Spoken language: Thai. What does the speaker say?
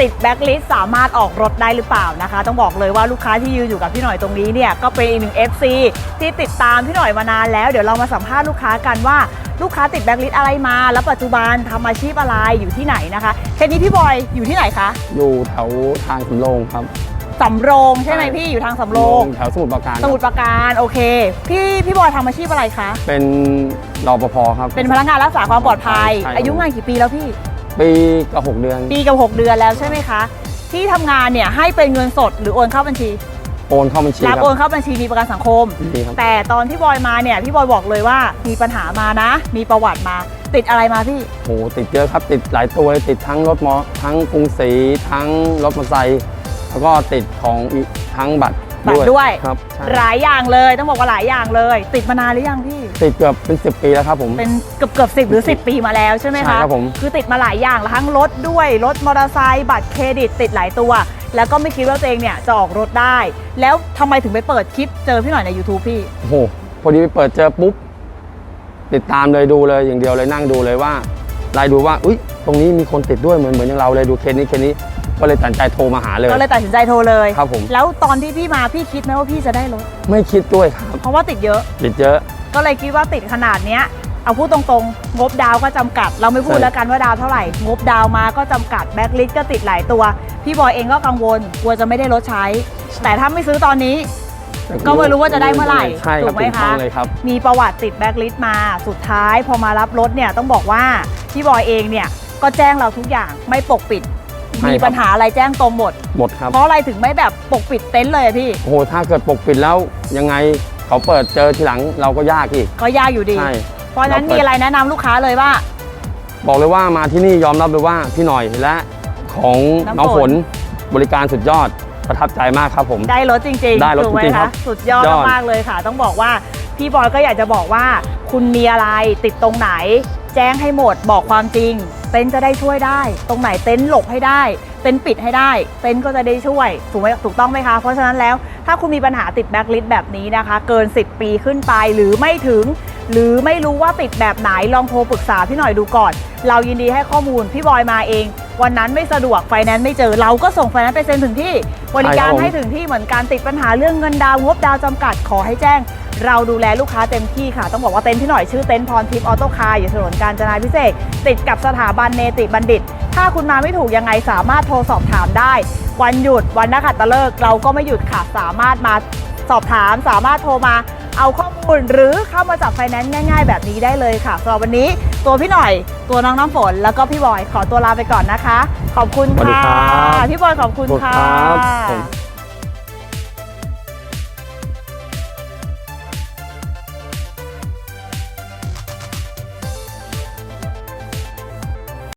ติดแบ็คลิสสามารถออกรถได้หรือเปล่านะคะ ต้องบอกเลยว่าลูกค้าที่ยืนอยู่กับพี่หน่อยตรงนี้เนี่ยก็เป็นอีกหนึ่ง FC ที่ติดตามพี่หน่อยมานานแล้ว เดี๋ยวเรามาสัมภาษณ์ลูกค้ากันว่าลูกค้าติดแบ็คลิสอะไรมา แล้วปัจจุบันทำอาชีพอะไรอยู่ที่ไหนนะคะเทนนี้พี่บอยอยู่ที่ไหนคะอยู่แถวทางสำโรงครับสำโรงใช่ไหมใช่พี่อยู่ทางสำโรงแถวสมุทรปราการสมุทรปราการโอเค พี่พี่บอยทำอาชีพอะไรคะเป็นรปภครับเป็นพนักงานรักษาความปลอดภัยใช่ครับอายุงานกี่ปีแล้วพี่ ปีกับหกเดือน ปีกับ 6 เดือนแล้วใช่ไหมคะ ที่ทำงานเนี่ยให้เป็นเงินสดหรือโอนเข้าบัญชีโอนเข้าบัญชีรับครับโอนเข้าบัญชีมีประกันสังคมนี่ครับ แต่ตอนที่บอยมาเนี่ยพี่บอยบอกเลยว่ามีปัญหามานะ มีประวัติมา ติดอะไรมาพี่ โหติดเยอะครับติดหลายตัวเลยติดทั้งรถมอทั้งกรุงศรีทั้งรถมอเตอร์ไซค์แล้วก็ติดของอีกทั้งบัตร บัตรด้วย ครับใช่หลายอย่างเลยต้องบอกว่าหลายอย่างเลย ติดมานานหรือยังพี่ ติดเกือบเป็น10ปีแล้วครับผม เป็นเกือบเกือบสิหรือ 10 ปีมาแล้วใช่ไหมใช่คะครับผม คือติดมาหลายอย่างทั้งรถด้วยรถมอเตอร์ไซค์บัตรเครดิตติดหลายตัว แล้วก็ไม่คิดว่าตัวเองเนี่ยจะออกรถได้ แล้วทำไมถึงไปเปิดคลิปเจอพี่หน่อยใน YouTube พี่ โอ้โหพอดีไปเปิดเจอปุ๊บ ติดตามเลยดูเลยอย่างเดียวเลยนั่งดูเลยว่าไล่ดูว่า อุ้ยตรงนี้มีคนติดด้วยเหมือนเหมือนอย่างเราเลยดูเคสนี้เคสนี้ ก็เลยตัดสินใจโทรมาหาเลย ก็เลยตัดสินใจโทรเลยครับผม แล้วตอนที่พี่มาพี่คิดไหมว่าพี่จะได้รถ ไม่คิดด้วยครับ เพราะว่าติดเยอะ ติดเยอะ ก็เลยคิดว่าติดขนาดเนี้ยเอาพูดตรงๆ งบดาวก็จำกัด เราไม่พูดใช่แล้วกันว่าดาวเท่าไหร่ งบดาวมาก็จำกัดแบ็คลิสก็ติดหลายตัว พี่บอยเองก็กังวลกลัวจะไม่ได้รถใช้ แต่ถ้าไม่ซื้อตอนนี้ก็ไม่รู้ว่าจะได้เมื่อไหร่ใช่คถูรับกไหมถูกต้อคะงเลยครับมีประวัติติดแบ็คลิสมาสุดท้ายพอมารับรถเนี่ยต้องบอกว่าพี่บอยเองเนี่ยก็แจ้งเราทุกอย่างไม่ปกปิด ไม่มีครับ ปัญหาอะไรแจ้งตรงหมด หมดครับ เพราะอะไรถึงไม่แบบปกปิดเต็นท์เลยอะพี่ โอ้โห ถ้าเกิดปกปิดแล้วยังไงเขาเปิดเจอทีหลังเราก็ยากอีก ก็ยากอยู่ดี ใช่ เพราะฉะนั้นเราเปิดมีอะไรแนะนำลูกค้าเลยว่า บอกเลยว่ามาที่นี่ยอมรับเลยว่าพี่หน่อยและของน้ำฝนน้องฝนบริการสุดยอดประทับใจมากครับผม ได้รถจริงๆได้รถถูกไหมจริงๆครัคะบสุดยอดยอด มากๆเลยค่ะ ต้องบอกว่าพี่บอยก็อยากจะบอกว่า คุณมีอะไรติดตรงไหน แจ้งให้หมดบอกความจริง เต็นท์จะได้ช่วยได้ ตรงไหนเต็นท์หลบให้ได้ เต็นท์ปิดให้ได้ เต็นท์ก็จะได้ช่วยถูกไหมถูกต้องไหมคะ เพราะฉะนั้นแล้วถ้าคุณมีปัญหาติดแบ็คลิสต์แบบนี้นะคะ เกิน 10 ปีขึ้นไปหรือไม่ถึง หรือไม่รู้ว่าติดแบบไหนลองโทรปรึกษาพี่หน่อยดูก่อน เรายินดีให้ข้อมูลพี่บอยมาเอง วันนั้นไม่สะดวกไฟแนนซ์ไม่เจอเราก็ส่งไฟแนนซ์ไปเซ็นถึงที่ บริการใช่ครับผมให้ถึงที่เหมือนกันติดปัญหาเรื่องเงินดาวน์งบดาวน์จำกัดขอให้แจ้ง เราดูแลลูกค้าเต็มที่ค่ะ ต้องบอกว่าเต็นท์พี่หน่อยชื่อเต็นท์พรทิพย์ออโต้คาร์อยู่ถนนกาญจนาพิเศษกติดกับสถาบันเนติบัณฑิต ถ้าคุณมาไม่ถูกยังไงสามารถโทรสอบถามได้ วันหยุดวันนักขัตฤกษ์เราก็ไม่หยุดค่ะ สามารถมาสอบถาม สามารถโทรมาเอาข้อมูลหรือเข้ามาจับไฟแนนซ์ง่าย ๆ แบบนี้ได้เลยค่ะสำหรับวันนี้ตัวพี่หน่อย ตัวน้องน้ำฝน แล้วก็พี่บอยขอตัวลาไปก่อนนะคะ ขอบคุณสวัสดีค่ะครับพี่บอยขอบคุณขอบคุณค่ะครับผม